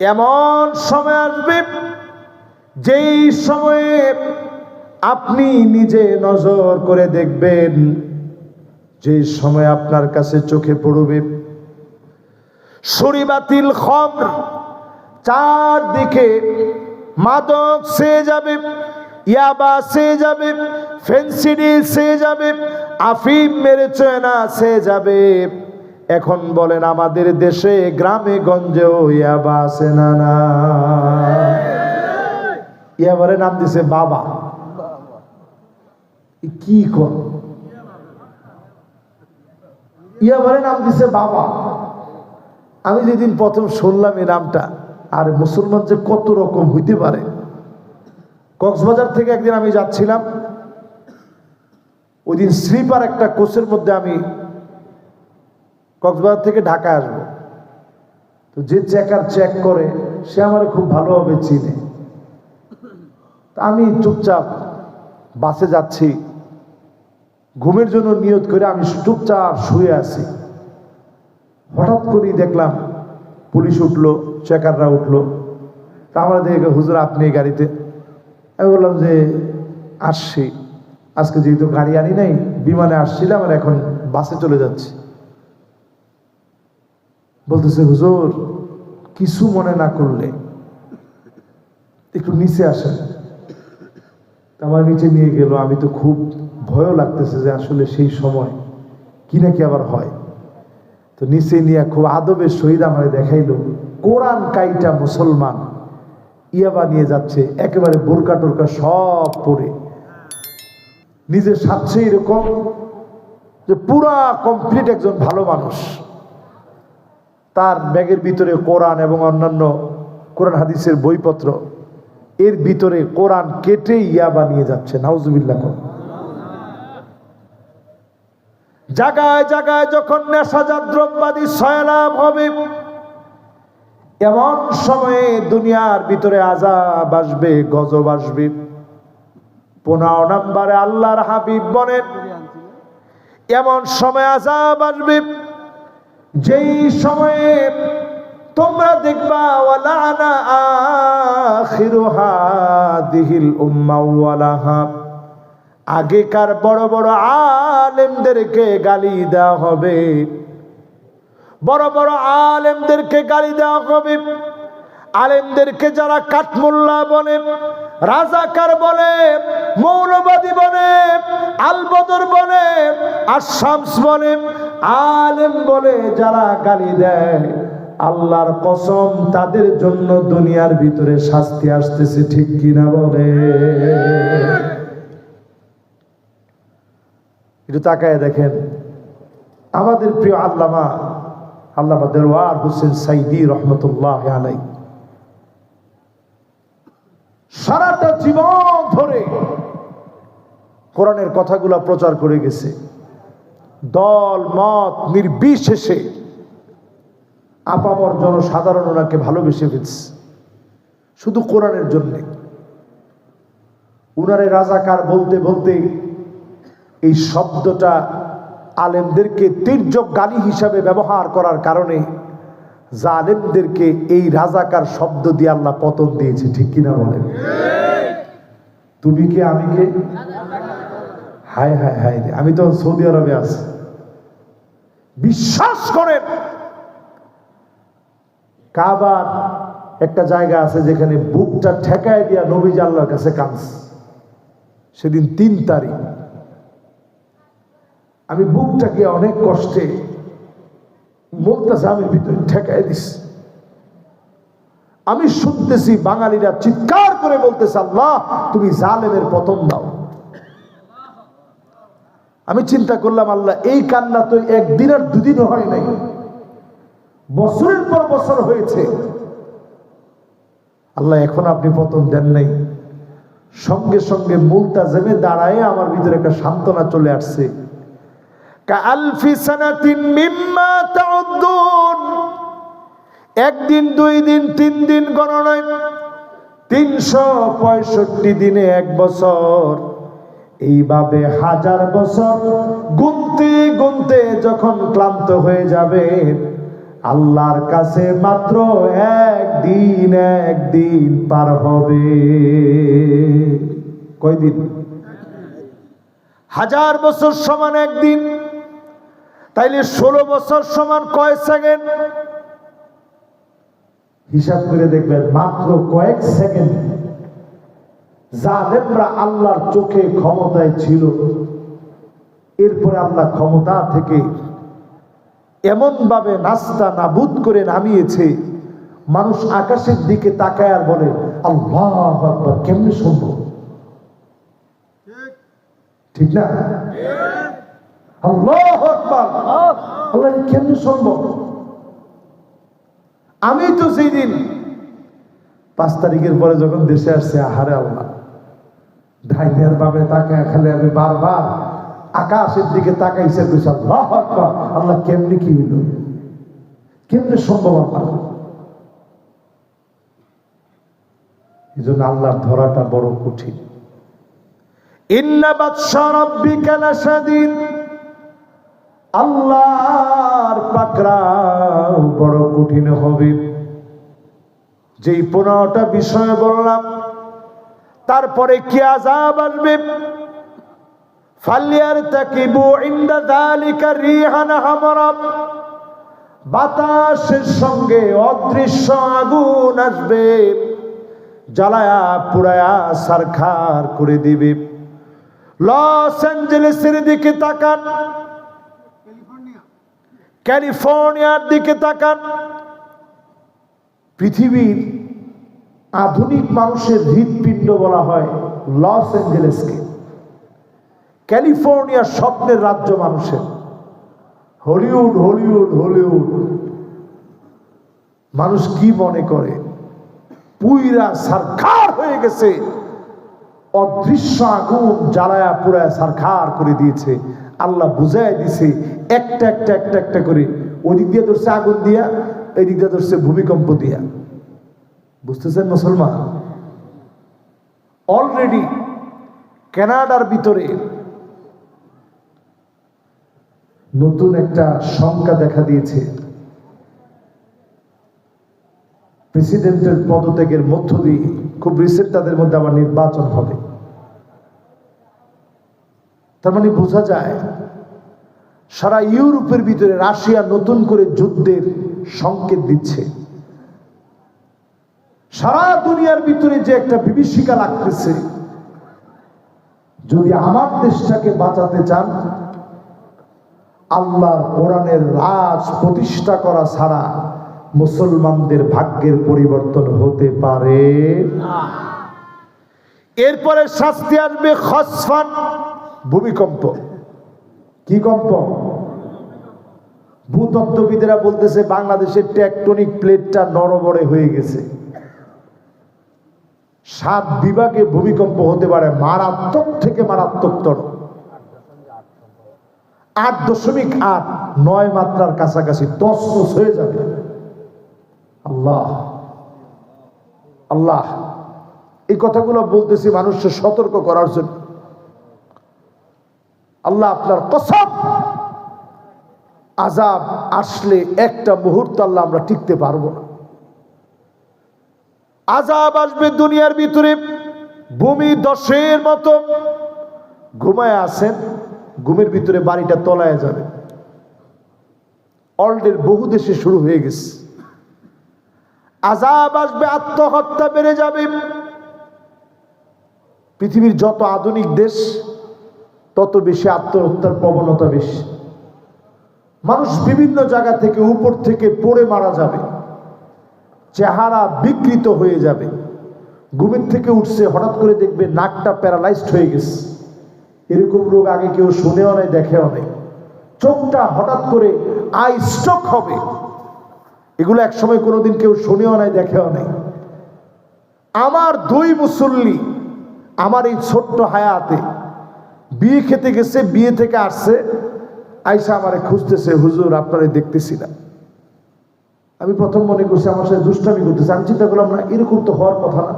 এমন সময় আসবে, যেই সময়ে আপনি নিজে নজর করে দেখবেন, যে সময় আপনার কাছে চোখে পড়বে। সরিবাতিল খমর চারদিকে মাদক সে যাবে, ইয়াবা সে যাবে ফেন্সিডি সে যাবে, আফিম মেরেছে না সে যাবে। এখন বলেন, আমাদের দেশে, গ্রামে, গঞ্জেও ইয়াবা আছে না না? ইয়াবারে নাম দিছে বাবা। কি কর? ইয়াবারে নাম দিছে বাবা। আমি যেদিন প্রথম শুনলাম এই নামটা, আর মুসলমান যে কত রকম হইতে পারে। কক্সবাজার থেকে একদিন আমি যাচ্ছিলাম। ওই দিন স্লিপার একটা কোচের মধ্যে আমি কক্সবাজার থেকে ঢাকা আসব। তো যে চেকার চেক করে, সে আমার খুব ভালোভাবে চিনে। আমি চুপচাপ বাসে যাচ্ছি। ঘুমের জন্য নিয়ত করে আমি চুপচাপ শুয়ে আছি। হঠাৎ করেই দেখলাম পুলিশ উঠল চেকাররা উঠল। তা আমরা দেখে, হুজুর, আপনি এই গাড়িতে? আমি বললাম যে, আসছি। আজকে যেহেতু গাড়ি আনি নাই, বিমানে আসছিলাম আর এখন বাসে চলে যাচ্ছি। বলতেছে, হুজুর, কিছু মনে না করলে একটু নিচে আসেন। আমার নিচে নিয়ে গেল। আমি তো খুব ভয়ও লাগতেছে যে আসলে সেই সময় কি নাকি আবার হয়। তো নিচে নিয়ে খুব আদবের সহিত আমাকে দেখাইল, কোরআন কাইটা মুসলমান ইয়াবা নিয়ে যাচ্ছে, একেবারে বোরকা টোরকা সব পরে। নিজে সাথে এরকম যে পুরা কমপ্লিট একজন ভালো মানুষ। তার ব্যাগের ভিতরে কোরআন এবং অন্যান্য কোরআন হাদিসের বইপত্র। এর ভিতরে কোরআন কেটে ইয়া বানিয়ে যাচ্ছে, নাউজুবিল্লাহ। জায়গায় জায়গায় যখন নেশাজাত দ্রব্যাদি সয়লাভ হবে, এমন সময়ে দুনিয়ার ভিতরে আজাব আসবে, গজব আসবে। পনেরো নম্বরে আল্লাহর হাবিব বলেন, এমন সময় আজাব আসবে যেই সময়ে তোমরা দেখবা, ওয়ালানা আগেকার বড় বড় আলেমদেরকে গালি দেওয়া হবে। বড় বড় আলেমদেরকে গালি দেওয়া হবে। আলেমদেরকে যারা কাঠমোল্লা বলে, রাজাকার বলে, মৌলবাদী বলে, আলবদর বলে, আশামস বলে আলেম বলে যারা গালি দেয়, আল্লাহর কসম তাদের জন্য দুনিয়ার ভিতরে শাস্তি আসতেছে, ঠিক কিনা বলে? একটু তাকায় দেখেন। আমাদের প্রিয় আল্লামা আল্লামা দেওয়ার হোসেন সাইদি রহমতুল্লাহ আলাই সারাটা জীবন ধরে কোরআনের কথাগুলো প্রচার করে গেছে। দল, মত, নির্বিশেষে আপামর জনসাধারণ ওনাকে ভালোবেসে ফেলছে। শুধু কোরআনের জন্যে। উনারে রাজাকার বলতে বলতে এই শব্দটা আলেমদেরকে তীর্যক গালি হিসাবে ব্যবহার করার কারণে জালেমদেরকে এই রাজাকার শব্দ দিয়ে আল্লাহ পতন দিয়েছে, ঠিক কিনা বলেন? তুমি কে, আমি কে? হায় হায় হায় আমি তো সৌদি আরবে আছি। বিশ্বাস করেন। কাবার একটা জায়গা আছে যেখানে বুকটা ঠেকায় দিয়া নবী আল্লাহর কাছে কাঁদছে। সেদিন তিন তারিখ। আমি বুকটাকে অনেক কষ্টে আমি ভিতরে ঠেকাই দিস আমি শুনতেছি বাঙালিরা চিৎকার করে বলতেছে, আল্লাহ, তুমি জালেমের পতন দাও। আমি চিন্তা করলাম, আল্লাহ, এই কান্না তো একদিন আর দুদিনও হয় নাই। বছরের পর বছর হয়েছে। আল্লাহ, এখন আপনি পতন দেন নাই। সঙ্গে সঙ্গে মূলটা মুলতাজেমে দাঁড়ায় আমার ভিতরে একটা সান্ত্বনা চলে আসছে। একদিন, দুই দিন, তিন দিন গণনায় তিনশো পঁয়ষট্টি দিনে এক বছর। এইভাবে হাজার বছর গুনতে গুনতে যখন ক্লান্ত হয়ে যাবে, আল্লাহর কাছে মাত্র একদিন একদিন পার হবে। কয়দিন? হাজার বছর সমান একদিন। তাইলে ষোলো বছর সমান কয় সেকেন্ড? হিসাব করে দেখবেন, মাত্র কয়েক সেকেন্ড। জালেমরা আল্লাহর চোখে ক্ষমতায় ছিল। এরপরে আল্লাহ ক্ষমতা থেকে এমন ভাবে নাস্তা নাবুদ করে নামিয়েছে, মানুষ আকাশের দিকে তাকায় আর বলে, আল্লাহ কেমনে সম্ভব? ঠিক না? আল্লাহ আল্লাহ কেমনে সম্ভব? আমি তো সেই দিন পাঁচ তারিখের পরে যখন দেশে আসছে, আহারে আল্লাহ ডাইনের ভাবে তাকায় খালি আমি বারবার আকাশের দিকে তাকাইছে, কইছে, আল্লাহ কেমনি কি হইল? কেমনে সম্ভব আল্লাহ এই জন্য আল্লাহর ধরাটা বড় কঠিন। আল্লাহর পাকড়াও বড় কঠিন হবে। যেই পনেরোটা বিষয় বললাম তারপরে কি আজাব আসবে? ফালিয়ার তাকিবু ইন্দা যালিকা রিহান হামারা। বাতাসের সঙ্গে অদৃশ্য আগুন আসবে। জ্বালায়া পুরায়া সারখার করে দিবে। লস অ্যাঞ্জেলেসের দিকে তাকান। ক্যালিফোর্নিয়ার দিকে তাকান। পৃথিবীর আধুনিক মানুষের হৃৎপিণ্ড বলা হয় লস অ্যাঞ্জেলেসকে। ক্যালিফোর্নিয়া স্বপ্নের রাজ্য মানুষের। Hollywood Hollywood Hollywood. মানুষ কি মনে করে? পুইরা সারখার হয়ে গেছে। অদৃশ্য আগুন জ্বালায়া পুরায় সারখার করে দিয়েছে। আল্লাহ বুঝাই দিছে, একটা একটা একটা একটা করে। ওই দিক দিয়ে ধরছে আগুন দিয়া এই দিক দিয়ে ধরছে ভূমিকম্প দিয়া। বুঝতেছেন মুসলমান? অলরেডি কানাডার ভিতরে নতুন একটা শঙ্কা দেখা দিয়েছে। প্রেসিডেন্টের পদত্যাগের মধ্য দিয়ে খুব রিসেন্ট তাদের মধ্যে আবার নির্বাচন হবে। তার মানে বোঝা যায় সারা ইউরোপের ভিতরে রাশিয়া নতুন করে যুদ্ধের সংকেত দিচ্ছে। সারা দুনিয়ার ভিতরে যে একটা বিভীষিকা লাগতেছে, যদি আমার দেশটাকে বাঁচাতে চান, আল্লাহর কোরআনের রাজ প্রতিষ্ঠা করা ছাড়া মুসলমানদের ভাগ্যের পরিবর্তন হতে পারে। এরপরে শাস্তি আসবে খসফান, ভূমিকম্প। কি কম্প? ভূতত্ত্ববিদেরা বলতেছে, বাংলাদেশের টেকটনিক প্লেটটা নরবরে হয়ে গেছে। সাত বিভাগে ভূমিকম্প হতে পারে, মারাত্মক থেকে মারাত্মকতর আট দশমিক আট, নয় মাত্রার কাছাকাছি দশ হয়ে যাবে। আল্লাহ আল্লাহ, এই কথাগুলো বলতেছি মানুষকে সতর্ক করার জন্য। আল্লাহ আপনার কসম, আজাব আসলে একটা মুহূর্ত আল্লাহ আমরা টিকতে পারব না। আজাব আসবে দুনিয়ার ভিতরে। ভূমি দশের মতো। ঘুমায় আছেন, ঘুমের ভিতরে বাড়িটা তলায় যাবে। অলরেডি বহু দেশে শুরু হয়ে গেছে। আজাব আসবে, আত্মহত্যা বেড়ে যাবে। পৃথিবীর যত আধুনিক দেশ, তত বেশি আত্মহত্যার প্রবণতা বেশি। মানুষ বিভিন্ন জায়গা থেকে উপর থেকে পড়ে মারা যাবে। চেহারা বিকৃত হয়ে যাবে। ঘুমের থেকে উঠছে, হঠাৎ করে দেখবে নাকটা প্যারালাইজড হয়ে গেছে। এরকম রোগ আগে কেউ শুনেও নাই, দেখেও নেই। চোখটা হঠাৎ করে আই স্ট্রোক হবে। এগুলো একসময় কোনোদিন কেউ শুনেও নাই, দেখেও নাই। আমার দুই মুসল্লি আমার এই ছোট্ট হায়াতে বিয়ে খেতে গেছে, বিয়ে থেকে আসছে। আইসা আমারে খুঁজতেছে, হুজুর, আপনারে দেখতেছি না। আমি প্রথম মনে করছি আমার সাথে দুষ্টামি করতেছে। আমি চিন্তা করলাম না, এরকম তো হওয়ার কথা না।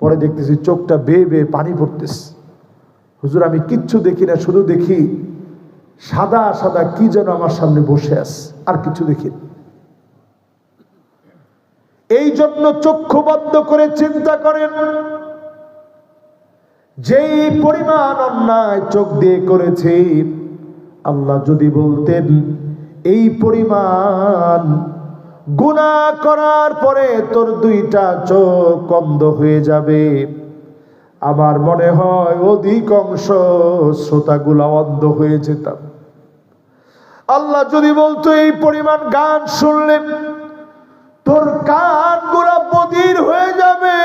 পরে দেখতেছি চোখটা বেয়ে বেয়ে পানি পড়তেছে। হুজুর, আমি কিচ্ছু দেখি না, শুধু দেখি সাদা সাদা কি যেন আমার সামনে বসে আছে, আর কিছু দেখি এই জন্য চক্ষু বন্ধ করে চিন্তা করেন। যেই পরিমাণ অন্যায় চোখ দিয়ে করেছে, আল্লাহ যদি বলতেন এই পরিমাণ গুনাহ করার পরে তোর দুইটা চোখ বন্ধ হয়ে যাবে। আমার মনে হয় অধিকাংশ শ্রোতাগুলা অন্ধ হয়ে যেতাম। আল্লাহ যদি বলতো এই পরিমাণ গান শুনলে তোর কানগুলা বদির হয়ে যাবে।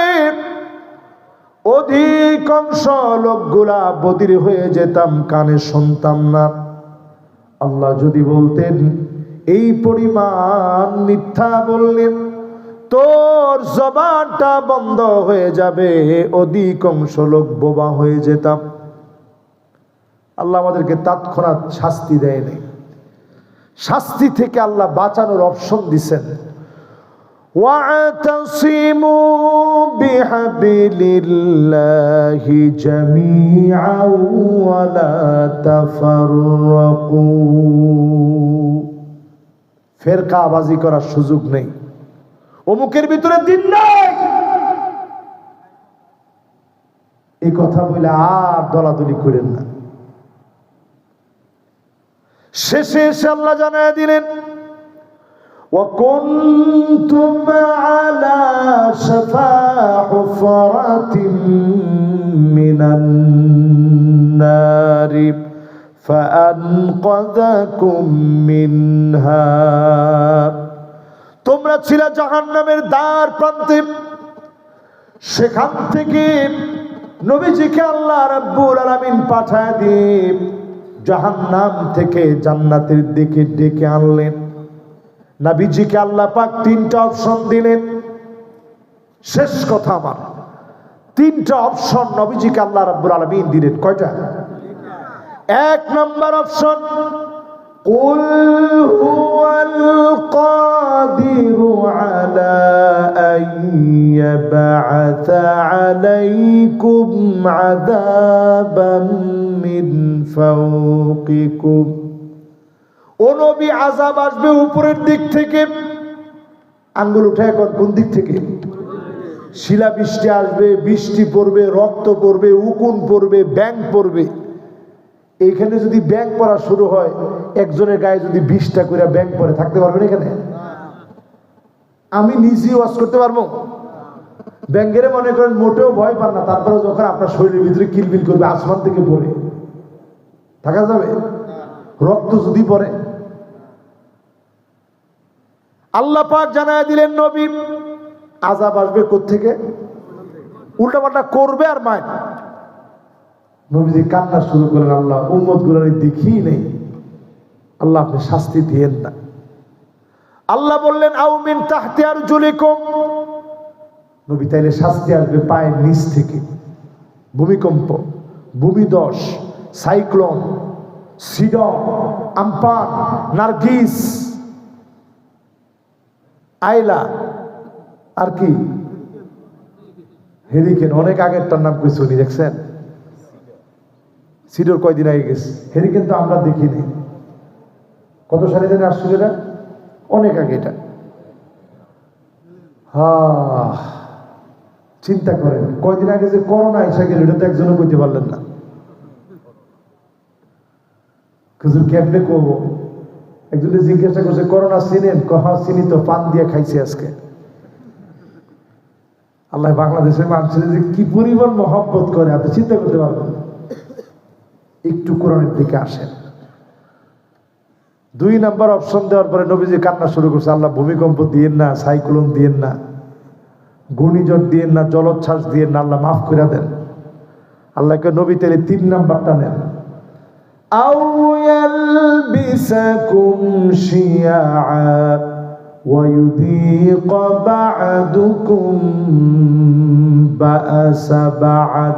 অধিকাংশ লোকগুলা বদির হয়ে যেতাম, কানে শুনতাম না। আল্লাহ যদি বলতেন, এই পরিমাণ মিথ্যা বললেন, তোর জবানটা বন্ধ হয়ে যাবে, অধিকাংশ লোক বোবা হয়ে যেতাম। আল্লাহ আমাদেরকে তাৎক্ষণাৎ শাস্তি দেয়নি। শাস্তি থেকে আল্লাহ বাঁচানোর অপশন দিছেন। واعتصموا بحبل الله جميعا ولا تفرقوا ফেরকাবাজি করার সুযোগ নেই অমুকের ভিতরে দিন নাই এই কথা বলে আর দলাদলি করেন না শেষে এসে আল্লাহ জানায় দিলেন وكنتم على شفا حفرة من النار فأنقذكم منها তোমরা ছিলে জাহান্নামের দ্বার প্রান্তে সেখান থেকে নবীজিকে আল্লাহ রাব্বুল আলামিন পাঠায় দিয়ে জাহান্নাম থেকে জান্নাতের দিকে ডেকে আনলেন নাবিজিকে আল্লাহ পাক তিনটা অপশন দিলেন শেষ কথা আমার তিনটা অপশন নবীজিকে আল্লাহ রাব্বুল আলামিন দিলেন কয়টা এক নম্বর অপশন قل هو القادر على أن يبعث عليكم عذابا من فوقكم ও নবী আজাব আসবে উপরের দিক থেকে। আঙ্গুল উঠে এখন কোন দিক থেকে? শিলা বৃষ্টি আসবে, বৃষ্টি পড়বে, রক্ত পড়বে, উকুন পড়বে ব্যাং পড়বে। এইখানে যদি ব্যাং পড়া শুরু হয়, একজনের গায়ে যদি বিশটা করে ব্যাং পরে থাকতে পারবেন এখানে? আমি নিজেই ওয়াশ করতে পারব? ব্যাঙ্গেরে মনে করেন মোটেও ভয় পান না, তারপরে যখন আপনার শরীরের ভিতরে কিলবিল করবে, আসমান থেকে পড়ে। থাকা যাবে? রক্ত যদি পড়ে। আল্লাহ পাক জানায় দিলেন, নবী আজাব আসবে থেকে উল্টাপাল্টা করবে আর মায় নবীজি কান্না শুরু করেন আল্লাহ উম্মতগুলার দেখি নেই। আল্লাহ, আপনি শাস্তি দিয়েন না। আল্লাহ বললেন আউমিন তাহতে আর জুলিকুম নবী, তাইলে শাস্তি আসবে পায়ের নিচ থেকে। ভূমিকম্প, ভূমিদশ, সাইক্লোন সিডন আমপান, নার্গিস, আইলা, আর কি? হেরিকেন, অনেক আগেরটার নাম কই শুনি দেখছেন? সিডোর কয়দিন আগে গেছে। হেরিকেন তো আমরা দেখিনি। কত সালে জানে আসছিল এটা? অনেক আগে এটা। হা চিন্তা করেন, কয়দিন আগে যে করোনা এসে এটা তো একজনও কইতে পারলেন না। হুজুর কেমনে করব? একজনে জিজ্ঞাসা করছে, করোনা চিনেন? কহা চিনি তো, পান দিয়ে খাইছে আজকে। আল্লাহ বাংলাদেশের মানুষের যে কি পরিমাণ মহব্বত করে, আপনি চিন্তা করতে পারবেন একটু কোরআনের দিকে আসেন। দুই নাম্বার অপশন দেওয়ার পরে নবীজি কান্না শুরু করছে, আল্লাহ ভূমিকম্প দিয়েন না, সাইক্লোন দিয়েন না, ঘূর্ণিঝড় দিয়েন না, জলোচ্ছ্বাস দিয়েন না, আল্লাহ মাফ করে দেন। আল্লাহকে নবী তেলে তিন নাম্বারটা নেন। أو يلبسكم شيعا ويذيق بعدكم بأس بعد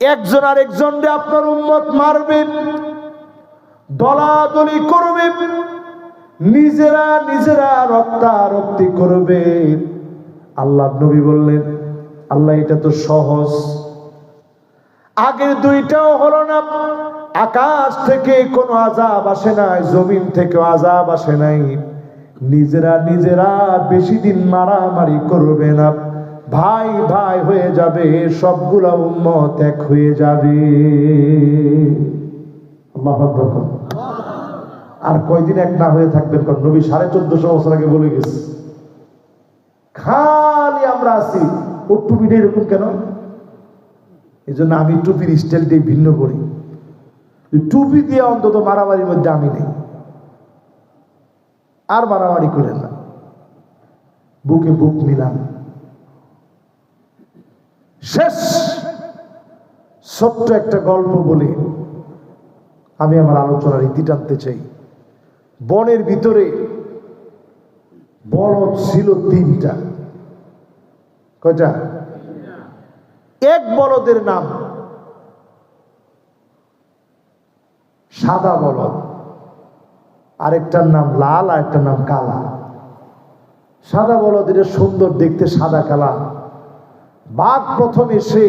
একজন আর একজনরে আপনার উম্মত মারবে দলাদলি করবে নিজেরা নিজেরা রক্তারক্তি করবে আল্লাহ নবী বললেন আল্লাহ এটা তো সহজ আগের দুইটাও হলো না আকাশ থেকে কোনো আজাব আসে নাই, জমিন থেকে আজাব আসে নাই। নিজেরা নিজেরা বেশি দিন মারামারি করবে না। ভাই ভাই হয়ে যাবে, সবগুলা উম্মত এক হয়ে যাবে। আর কয়দিন এক না হয়ে থাকবেন কারণ নবী সাড়ে চোদ্দশো বছর আগে বলে গেছে। খালি আমরা আছি। ওর টুপিটা এরকম কেন? এই জন্য আমি টুপির স্টাইলটাই ভিন্ন করি। টুপি দিয়ে অন্তত মারামারির মধ্যে আমি নেই। আর মারামারি করেন না। বুকে বুক মিলান। শেষ। ছোট্ট একটা গল্প বলে। আমি আমার আলোচনার ইতি টানতে চাই। বনের ভিতরে বলদ ছিল তিনটা। কয়টা? এক বলদের নাম। সাদা বলদ আরেকটার নাম লাল, আরেকটার নাম কালা। সাদা বলদ এটা সুন্দর, দেখতে সাদা, কালা। বাঘ প্রথম এসে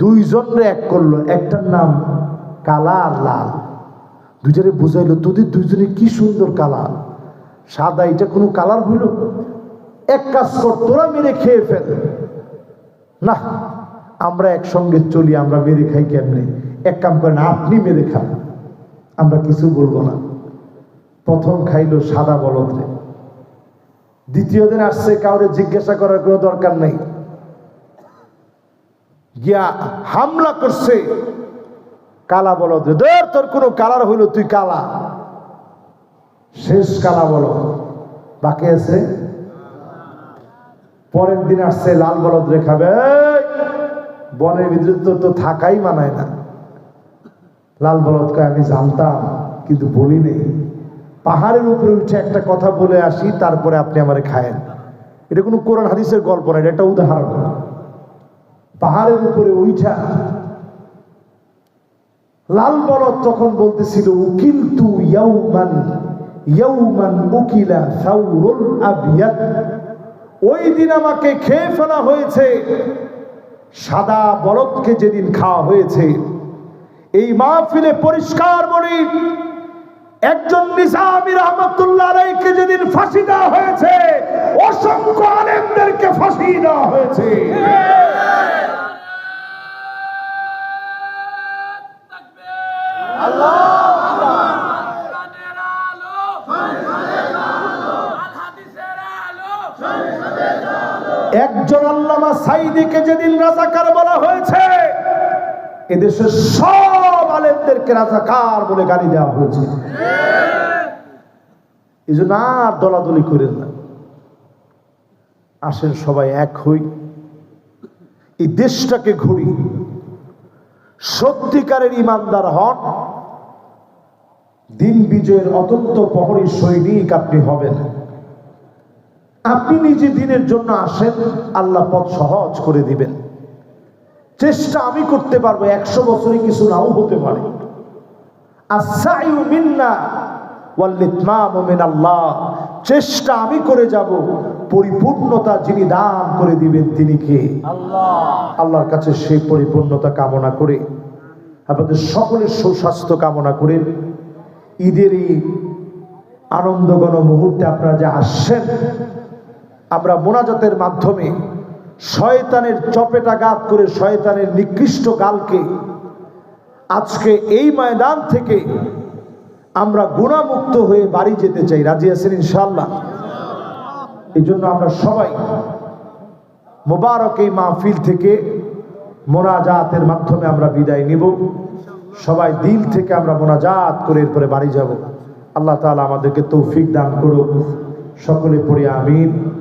দুইজনরে এক করল, একটার নাম কালা আর লাল। দুজনে বুঝাইলো, তোদের দুইজনে কি সুন্দর কালার সাদা, এটা কোনো কালার হইল? এক কাজ কর, তোরা মেরে খেয়ে ফেল। না আমরা একসঙ্গে চলি, আমরা মেরে খাই কেমনে? এক কাম করেন, আপনি মেরে খান। আমরা কিছু বলব না। প্রথম খাইলো সাদা বলদরে দ্বিতীয় দিন আসছে, কাউরে জিজ্ঞাসা করার কোনো দরকার নেই। গিয়া হামলা করছে কালা বলদ ধর, তোর কোনো কালার হইল, তুই কালা। শেষ কালা বলো বাকি আছে? পরের দিন আসছে, লাল বলদ রেখাবে বনের ভিতরে তো তো থাকাই মানায় না। লাল বলদকে আমি জানতাম, কিন্তু বলি নেই পাহাড়ের উপরে উঠে একটা কথা বলে আসি, তারপরে আপনি আমার খায়েন। এটা কোনো কোরআন হাদিসের গল্প না, এটা উদাহরণ। পাহাড়ের উপরে উঠা, লাল বলদ তখন বলতেছিল উকিল তু ইয়াউমান ইয়াউমান উকিলা সাউরুল আবিয়াদ ওই দিন আমাকে খেয়ে ফেলা হয়েছে, সাদা বলদকে যেদিন খাওয়া হয়েছে এই মাহফিলে পরিষ্কার বলি একজন নিজামি রহমতুল্লাহ যেদিন ফাঁসি দেওয়া হয়েছে, অসংখ্য আলেমদেরকে ফাঁসি দেওয়া হয়েছে। একজন আল্লামা সাইদিকে যেদিন রাজাকার বলা হয়েছে, এদেশের সব আলেমদেরকে রাজাকার বলে গালি দেওয়া হয়েছে। এই জন্য আর দলাদলি করেন না। আসেন সবাই এক হই। এই দেশটাকে ঘুরি। সত্যিকারের ইমানদার হন। দিন বিজয়ের অত্যন্ত প্রহরী সৈনিক আপনি হবেন। আপনি নিজে দিনের জন্য আসেন, আল্লাহ পথ সহজ করে দিবেন। চেষ্টা আমি করতে পারব, একশো বছরে কিছু নাও হতে পারে। আসাইউ মিন্না ওয়াল ইতমামু মিনাল্লাহ। চেষ্টা আমি করে যাব পরিপূর্ণতা যিনি দান করে দিবেন তিনি কে? আল্লাহর কাছে সেই পরিপূর্ণতা কামনা করে আপনাদের সকলের সুস্বাস্থ্য কামনা করে ঈদের এই আনন্দগণ মুহূর্তে আপনারা যে আসছেন আমরা মোনাজাতের মাধ্যমে শয়তানের চপেটাঘাত করে শয়তানের নিকৃষ্ট গালকে আজকে এই ময়দান থেকে আমরা গুণামুক্ত হয়ে বাড়ি যেতে চাই। রাজি আছেন ইনশাল্লাহ এই জন্য আমরা সবাই মোবারক এই মাহফিল থেকে মোনাজাতের মাধ্যমে আমরা বিদায় নিব। সবাই দিল থেকে আমরা মোনাজাত করে এরপরে বাড়ি যাব। আল্লাহ তাআলা আমাদেরকে তৌফিক দান করুক। সকলে পড়ে আমিন।